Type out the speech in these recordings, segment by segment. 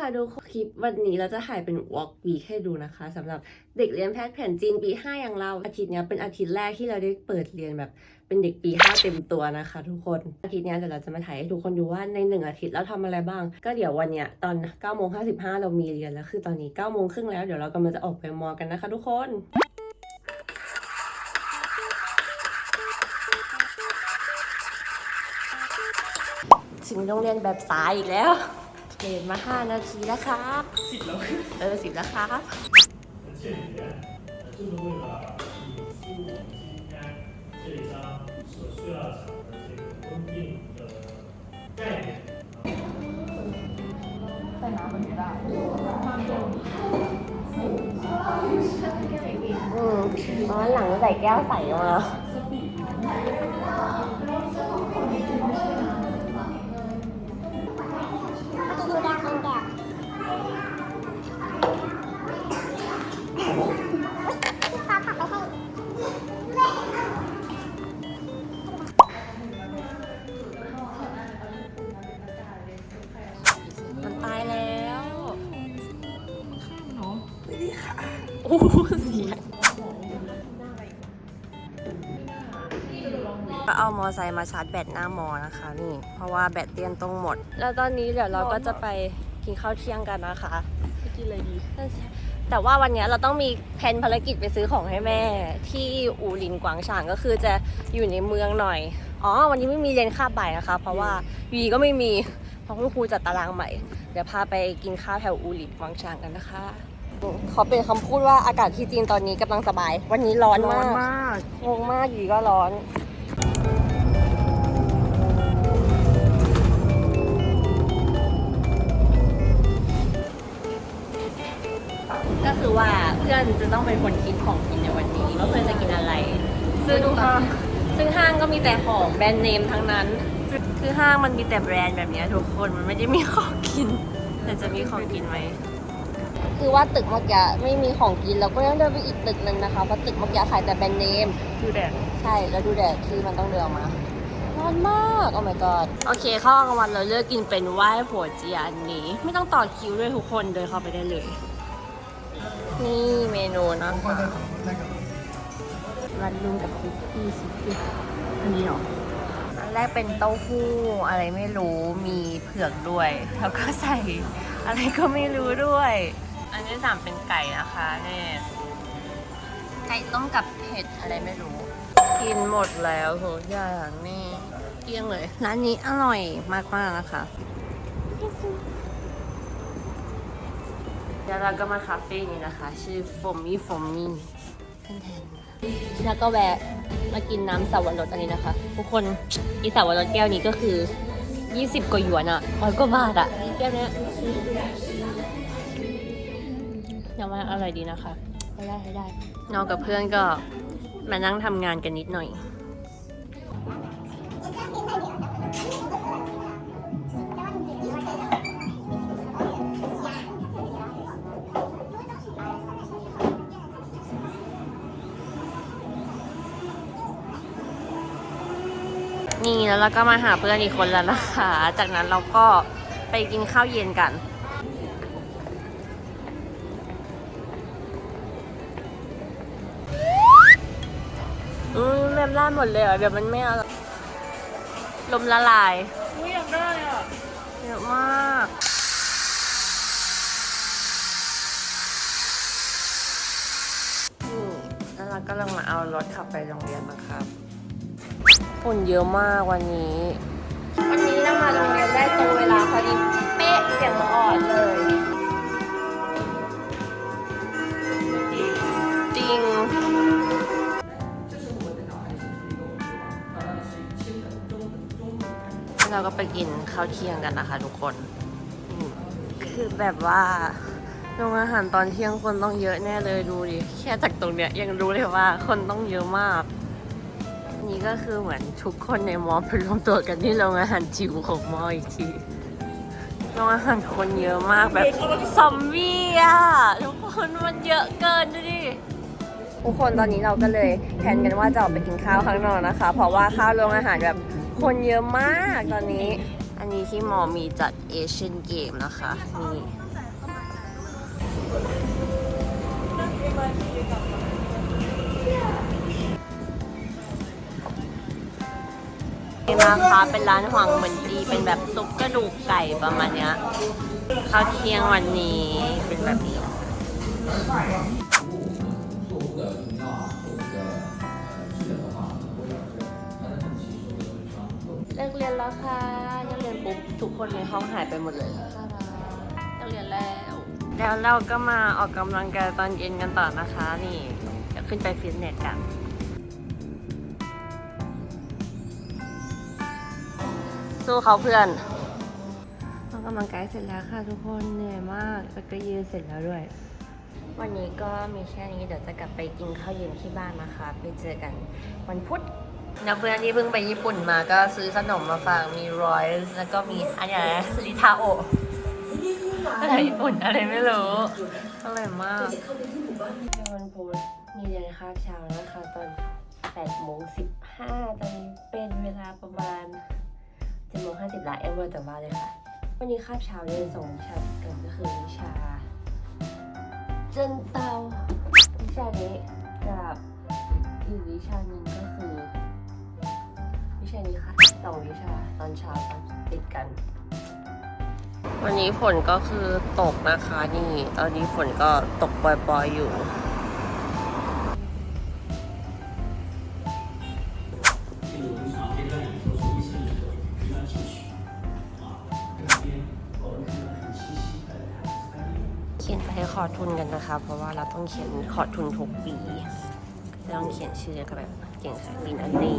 ค่ะดูคลิปวันนี้เราจะถ่ายเป็น walk week ให้ดูนะคะสำหรับเด็กเรียนแพทย์แผนจีนปี5อย่างเราอาทิตย์นี้เป็นอาทิตย์แรกที่เราได้เปิดเรียนแบบเป็นเด็กปี5เต็มตัวนะคะ ทุกคนอาทิตย์นี้เดี๋ยวเราจะมาถ่ายให้ทุกคนดูว่าในหนึ่งอาทิตย์เราทำอะไรบ้าง ก็เดี๋ยววันเนี้ยตอน9โมง55 เรามีเรียนแล้วคือตอนนี้9โมงครึ่งแล้วเดี๋ยวเรากำลังจะออกไปมอกันนะคะ ทุกคนถึงโรงเรียนแบบสายอีกแล้ว เดินมา 5 นาทีแล้วครับสิบแล้วเออสิบแล้วครับใส่น้ำมันไม่ได้อืมตอนหลังใส่แก้วใสมา ไซค์มาชาร์จแบตหน้ามอนะคะนี่ เพราะว่าแบตเตียนต้องหมด แล้วตอนนี้เดี๋ยวเราก็จะไปกินข้าวเที่ยงกันนะคะไปกินอะไรดี แต่ว่าวันเนี้ยเราต้องมีแผนภารกิจไปซื้อของให้แม่ ที่อู่หลินกวางฉางก็คือจะอยู่ในเมืองหน่อย อ๋อ วันนี้ไม่มีเรียนคาบบ่ายนะคะ เพราะว่าอยูดีก็ไม่มีเพราะคุณครูจัดตารางใหม่ เดี๋ยวพาไปกินข้าวแถวอู่หลินกวางฉางกันนะคะเขาเป็นคำพูดว่าอากาศที่จีนตอนนี้กำลังสบาย วันนี้ร้อนมากงงมากอยู่ดีก็ร้อน พื่อนจะต้องเป็นคนคิดของกินในวันนี้ว่าเพื่อนจะกินอะไร ซึ่งซึ่งห้างก็มีแต่ของแบรนด์เนมทั้งนั้น คือห้างมันมีแต่แบรนด์แบบเนี้ยทุกคนมันไม่ได้มีของกิน แต่จะมีของกินไหมคือว่าตึกเมื่อกี้ไม่มีของกินเราก็ต้องเดินไปอีกตึกหนึ่งนะคะเพราะตึกเมื่อกี้ขายแต่แบรนด์เนมดูแดดใช่แล้วดูแดดที่มันต้องเดินออกมาร้อนมากโอ้ my god โอเคข้าวกลางวันเราเลือกกินเป็นไหว้ผัวเจียอันนี้ ไม่ต้องต่อคิวด้วยทุกคนเดินเข้าไปได้เลย นี่เมนูนะคะรันลุงกับคุกกี้ซิกกี้อันนี้เหรออันแรกเป็นเต้าหู้อะไรไม่รู้มีเผือกด้วย แล้วก็ใส่อะไรก็ไม่รู้ด้วย อันที่สามเป็นไก่นะคะเนี่ยไก่ต้มกับเผ็ดอะไรไม่รู้ กินหมดแล้วโหอย่างนี่เกลี้ยงเลย ร้านนี้อร่อยมากๆนะคะ เดี๋ยวเราก็มาคาเฟ่นี้นะคะ ชื่อ f o m y f o m y แทนๆแล้วก็แวะมากินน้ำสาวรสอันนี้นะคะ ทุกคนอีสาวรสแก้วนี้ก็คือ 20กว่าหยวนอะร้อยกว่าบาทอะแก้วเนี้ยยังว่าอร่อยดีนะคะใช้ได้ใช้ได้นอกกับเพื่อนก็มานั่งทำงานกันนิดหน่อย นี่แล้วเราก็มาหาเพื่อนอีกคนแล้วนะคะ จากนั้นเราก็ไปกินข้าวเย็นกัน อืมเมมล่าดหมดเลยเหรอเดี๋ยวมันไม่เอาลมละลายอุ้ยอยากได้อะเยอะมากนี่แล้วเราก็ลงมาเอารถขับไปโรงเรียนนะครับ ฝุ่นเยอะมากวันนี้ วันนี้เรามาโรงเรียนได้ตรงเวลาพอดีเป๊ะเสียงอ่อนเลย จริง เราก็ไปกินข้าวเที่ยงกันนะคะทุกคนอืมคือแบบว่าโรงอาหารตอนเที่ยงคนต้องเยอะแน่เลยดูดิ แค่จากตรงเนี้ยยังรู้เลยว่าคนต้องเยอะมาก นี่ก็คือเหมือนทุกคนในมอไปรวมตัวกันที่โรงอาหารจิ๋วของมออีกทีโรงอาหารคนเยอะมากแบบซอมบี้อะทุกคนมันเยอะเกินดูดิทุกคนตอนนี้เราก็เลยแผนกันว่าจะออกไปกินข้าวข้างนอกนะคะ เพราะว่าข้าวโรงอาหารแบบคนเยอะมากตอนนี้ อันนี้ที่มอมีจัดเอเชียนเกมนะคะนี่ นะคะเป็นร้านหวังเหมือนดี เป็นแบบซุปกระดูกไก่ประมาณเนี้ยข้าวเที่ยงวันนี้เป็นแบบนี้เลิกเรียนแล้วค่ะนักเรียนปุ๊บทุกคนในห้องหายไปหมดเลยนักเรียนแล้ว แล้วเราก็มาออกกำลังกายตอนเย็นกันต่อนะคะ นี่จะขึ้นไปฟิตเนสกัน สู้เขาเพื่อนออกกำลังกายเสร็จแล้วค่ะทุกคนเหนื่อยมากแล้วก็ยืนเสร็จแล้วด้วย วันนี้ก็มีแค่นี้เดี๋ยวจะกลับไปกินข้าวเย็นที่บ้านนะคะไปเจอกันวันพุธนักเพื่อนที่เพิ่งไปญี่ปุ่นมาก็ซื้อขนมมาฝากมีรอยส์แล้วก็มีอันนี้อะไรนะลิทาโอะภาษาญี่ปุ่นอะไรไม่รู้อร่อยมากวันพุธมีเรียนคาบเช้านะคะตอน8โมง15ตอนนี้เป็นเวลาประมาณ7โมง 50ละเอเวอร์จากบ้านเลยค่ะ วันนี้คาบเช้าเรียนสองวิชากันก็คือวิชาเจนเตาวิชานี้กับอีกวิชาหนึ่งก็คือ วิชานี้ค่ะสองวิชาตอนเช้าตอนติดกัน วันนี้ฝนก็คือตกนะคะนี่ ตอนนี้ฝนก็ตกปล่อยๆอยู่ ขียนไปให้ขอทุนกันนะคะ เพราะว่าเราต้องเขียนขอทุนทุกปีต้องเขียนชื่อกับแบบเก่งสายบินอันนี้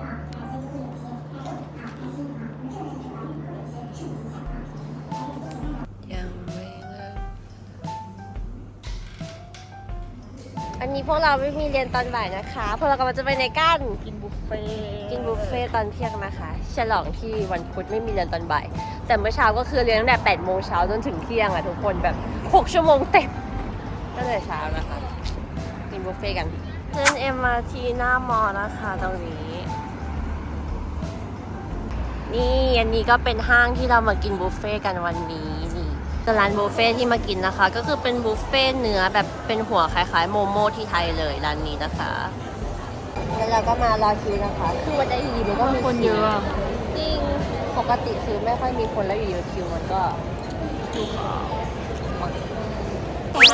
อันนี้พวกเราไม่มีเรียนตอนบ่ายนะคะ พวกเรากำลังจะไปในกัน กินบุฟเฟ่ต์กินบุฟเฟ่ต์ตอนเที่ยงนะคะ ฉลองที่วันพุธไม่มีเรียนตอนบ่าย แต่เมื่อเช้าก็คือเรียนตั้งแต่8โมงเช้าจนถึงเที่ยงอะทุกคนแบบ 6 ชั่วโมงเต็มตั้งแต่เช้านะคะ กินบุฟเฟ่ต์กันเส้น MRT หน้ามอนะคะตรงนี้ นี่อันนี้ก็เป็นห้างที่เรามากินบุฟเฟ่ต์กันวันนี้นี่แต่ ร้านบุฟเฟ่ต์ที่มากินนะคะ ก็คือเป็นบุฟเฟ่ต์เนื้อแบบเป็นหัวคล้ายๆโมโม่ที่ไทยเลยร้านนี้นะคะแล้วเราก็มารอคิวนะคะ คือวันได้ดีมันก็มีคนเยอะอะจริงปกติคือไม่ค่อยมีคนแล้วอยู่ดีคิวมันก็นี่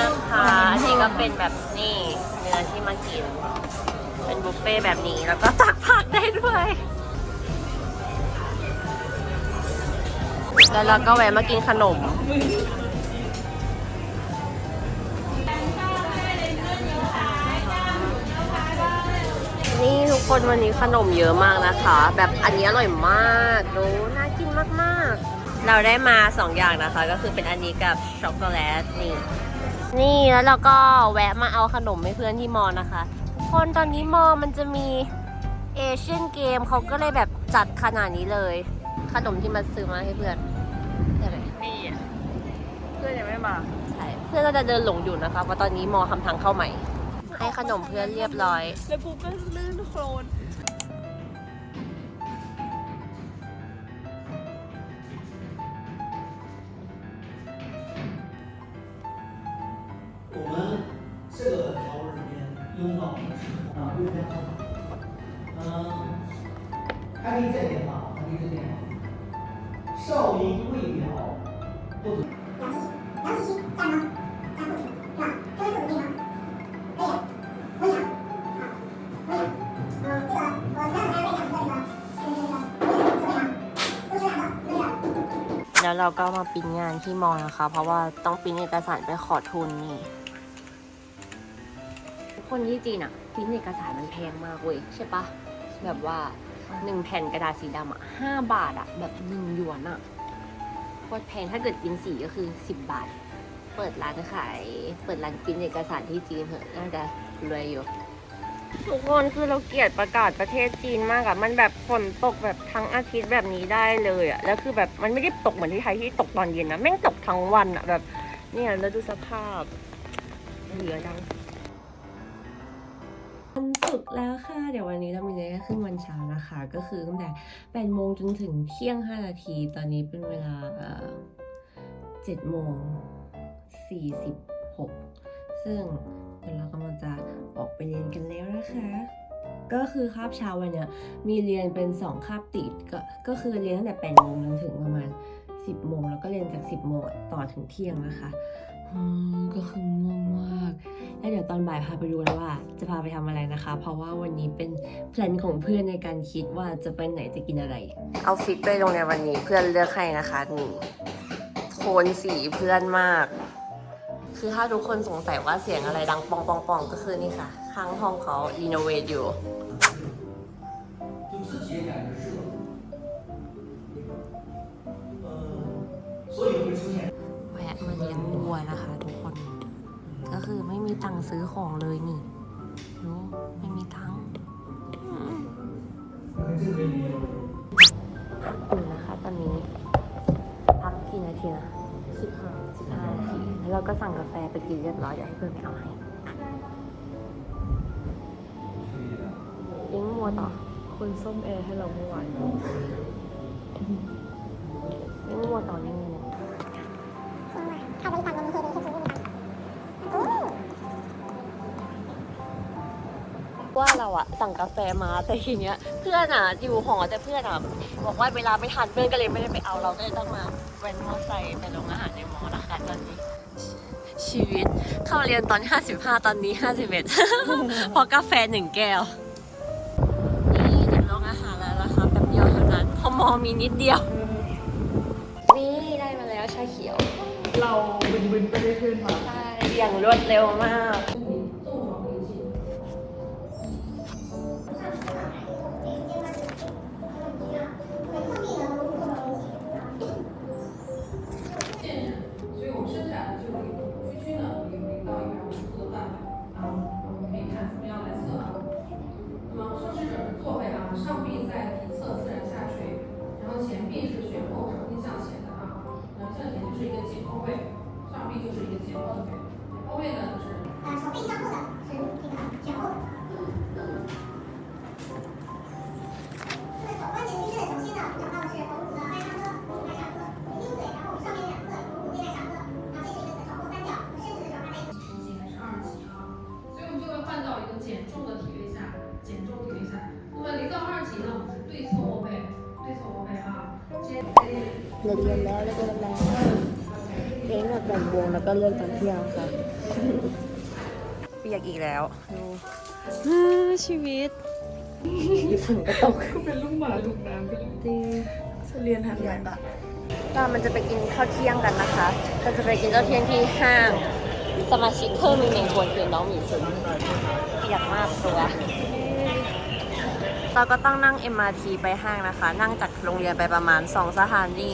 นะคะอันนี้ก็เป็นแบบนี่เนื้อที่มากิน เป็นบุฟเฟ่ต์แบบนี้แล้วก็ตักผักได้ด้วย แล้วเราก็แวะมากินขนม นี่ทุกคนวันนี้ขนมเยอะมากนะคะ แบบอันนี้อร่อยมากดูน่ากินมากๆ เราได้มาสองอย่างนะคะ ก็คือเป็นอันนี้กับช็อกโกแลตนี่นี่แล้วเราก็แวะมาเอาขนมให้เพื่อนที่มอนะคะทุกคนตอนนี้มอมันจะมีเอเชียนเกมเขาก็เลยแบบจัดขนาดนี้เลย ขนมที่มาซื้อมาให้เพื่อน นี่อะเพื่อนยังไม่มา ใช่เพื่อนก็จะเดินหลงอยู่นะคะเพราะตอนนี้มอทำทางเข้าใหม่ ให้ขนมเพื่อนเรียบร้อย แล้วปุ๊บก็ลื่นโคลน 我们这个条纹里面用到的是啊，对对嗯，还可以再 แล้วเราก็มาปิ้นงานที่มอนะคะ เพราะว่าต้องปิ้นเอกสารไปขอทุนนี่ คนที่จีนอะพิมพ์เอกสารมันแพงมากเว้ยใช่ปะแบบว่าหนึ่งแผ่นกระดาษสีดำอะห้าบาทอะแบบหนึ่งหยวนอะโคตรแพงถ้าเกิดกินสีก็คือสิบบาท เปิดร้านขาย เปิดร้านพิมพ์เอกสารที่จีนเหอะน่าจะรวยอยู่ ทุกคนคือเราเกลียดประกาศประเทศจีนมากอะมันแบบฝนตกแบบทั้งอาทิตย์แบบนี้ได้เลยอะแล้วคือแบบมันไม่ได้ตกเหมือนที่ไทยที่ตกตอนเย็นนะแม่งตกทั้งวันอะแบบเนี่ยแล้วดูสภาพเหลือดังวันศุกร์แล้วค่ะ เดี๋ยววันนี้เรามีเรียนขึ้นวันเช้านะคะ ก็คือตั้งแต่8โมงจนถึงเที่ยง5นาที ตอนนี้เป็นเวลาเอ่อ7โมง46ซึ่งเดี๋ย วเรากำลังจะออกไปเรียนกันแล้วนะคะ ก็คือคาบเช้าวันเนี้ยมีเรียนเป็น 2 คาบติดก็ก็คือเรียนตั้งแต่8โมงจนถึงประมาณ 10โมงแล้วก็เรียนจาก 10โมงต่อถึงเที่ยงนะคะอืมก็คือง่วงมาก แล้วเดี๋ยวตอนบ่ายพาไปดูนะว่า จะพาไปทำอะไรนะคะ เพราะว่าวันนี้เป็นแพลนของเพื่อนในการคิดว่าจะไปไหนจะกินอะไร เอาฟิตไปโรงเรียนวันนี้เพื่อนเลือกให้นะคะนี่โทนสีเพื่อนมาก คือถ้าทุกคนสงสัยว่าเสียงอะไรดังปองปองปองก็คือนี่ค่ะ ข้างห้องเขาอินโนเวทอยู่แวะมาเลี้ยงวัวนะคะทุกคน ก็คือไม่มีตังค์ซื้อของเลยนี่รู้ไม่มีตังค์อุ่นนะคะตอนนี้พักกี่นาทีนะสิบห้าสิบห้านาที แล้วเราก็สั่งกาแฟไปกินเรียบร้อยเดี๋ยวให้เพื่อนไปเอาให้เลี้ยงวัวต่อคนส้มแอร์ให้เราเมื่อวานเลี้ยงวัวต่อเลี้ยงวัวว่าเราอะสั่งกาแฟมาแต่ทีเนี้ย เพื่อนอะอยู่หอแต่เพื่อนอะบอกว่าเวลาไม่ทันเพื่อนก็เลยไม่ได้ไปเอาเราก็เลยต้องมาแว้นมอไซค์ไปโรงอาหารในมอนะคะตอนนี้ ชีวิต เข้าเรียนตอน 55 ตอนนี้ 51เพราะกาแฟหนึ่งแก้ว นี่ถึงโรงอาหารแล้วนะคะแป๊บเดียวเท่านั้นเพอมอมีนิดเดียว นี่ได้มาแล้วชาเขียว เราบึนบึนๆไปได้เพื่อนมาใช่อย่างรวดเร็วมาก เรียนแล้วเลิกเรียนแล้วเลี้ยงแบบแบ่งวงแล้วก็เลิกตอนเที่ยงค่ะเปียกอีกแล้วดูชีวิตญี่ปุ่นก็ตกก็เป็นลูกหมาลูกน้ำก็จริงจะเรียนทางไหนปะก็มันจะไปกินข้าวเที่ยงกันนะคะ ก็จะไปกินข้าวเที่ยงที่ห้าง สมาชิกเพิ่มอีกหนึ่งคนคือน้องหมีซึนเปียกมากตัว เราก็ต้องนั่ง MRT ไปห้างนะคะ นั่งจากโรงเรียนไปประมาณ 2 สถานี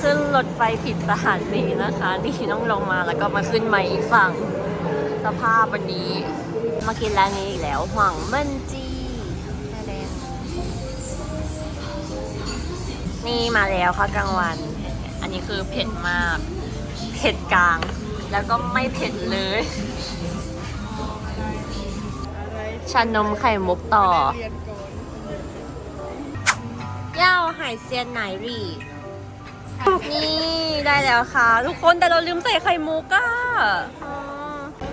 ขึ้นรถไฟผิดสถานีนะคะนี่ต้องลงมาแล้วก็มาขึ้นใหม่อีกฝั่ง สภาพวันนี้มากินร้านนี้อีกแล้วหวังเบิ้นจีแดงนี่มาแล้วค่ะกลางวัน อันนี้คือเผ็ดมาก เผ็ดกลาง แล้วก็ไม่เผ็ดเลย ชานมไข่มุกต่อเรียนก่อนเย่าไห่เซียนไหนรี นี่ได้แล้วค่ะ ทุกคนแต่เราลืมใส่ไข่มุกอะอ๋อ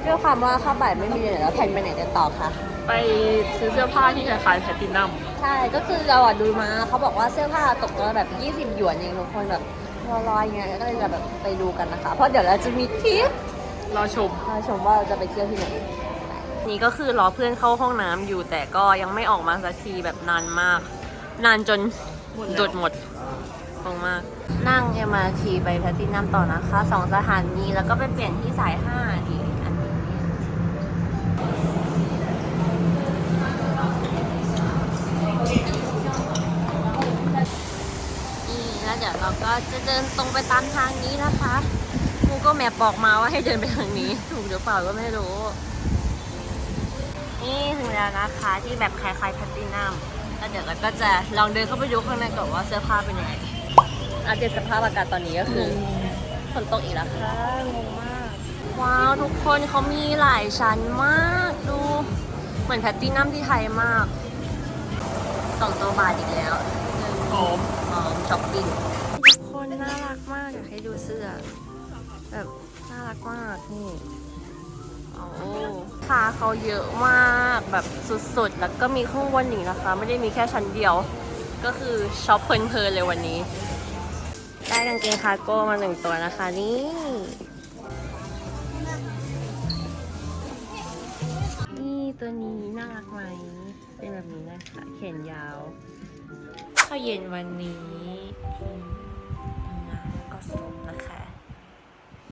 ด้วยความว่าข้าวบ่ายไม่มีเลยแล้วแพนไปไหนกันต่อคะไปซื้อเสื้อผ้าที่คล้ายๆแพลตตินัม ใช่ ก็คือเราอะดูมาเขาบอกว่าเสื้อผ้าตกตัวละแบบ 20 หยวนเองทุกคนแบบร้อยๆเงี้ยก็เลยจะแบบไปดูกันนะคะ เพราะเดี๋ยวเราจะมีทริปรอชมมาชมว่าเราจะไปเที่ยวที่ไหน นี่ก็คือรอเพื่อนเข้าห้องน้ำอยู่ แต่ก็ยังไม่ออกมาสักทีแบบนานมาก นานจนจดหมดงงมาก นั่ง MRT ไปแพลตตินัมต่อนะคะสองสถานีแล้วก็ไปเปลี่ยนที่สายห้านี่อันนี้นี่แล้วเดี๋ยวเราก็จะเดินตรงไปตามทางนี้นะคะ กูก็แมปบอกมาว่าให้เดินไปทางนี้ ถูกหรือเปล่าก็ไม่รู้ นี่ถึงแล้วนะคะที่แบบคล้ายๆแพตตินัมแล้วเดี๋ยวเราก็จะลองเดินเข้าไปดูข้างในก่อนว่าเสื้อผ้าเป็นยังไงอัปเดตสภาพอากาศตอนนี้ก็คือฝนตกอีกแล้วค่ะงงมาก ว้าว ทุกคนเขามีหลายชั้นมากดู เหมือนแพตตินัมที่ไทยมากสองตัวบาทอีกแล้วหอมหอมช้อปปิ้งทุกคนน่ารักมากอยากให้ดูเสื้อ แบบน่ารักมากนี่ โอ้าเขาเยอะมากแบบสุดๆ แล้วก็มีข้างบนอีกนะคะ ไม่ได้มีแค่ชั้นเดียว ก็คือช็อปเพลินๆเลยวันนี้ ได้กางเกงคาร์โก้มาหนึ่งตัวนะคะนี่นี่ตัวนี้น่ารักไหม เป็นแบบนี้นะคะแขนยาวข้าวเย็นวันนี้อืมน้ำก็สมนะคะ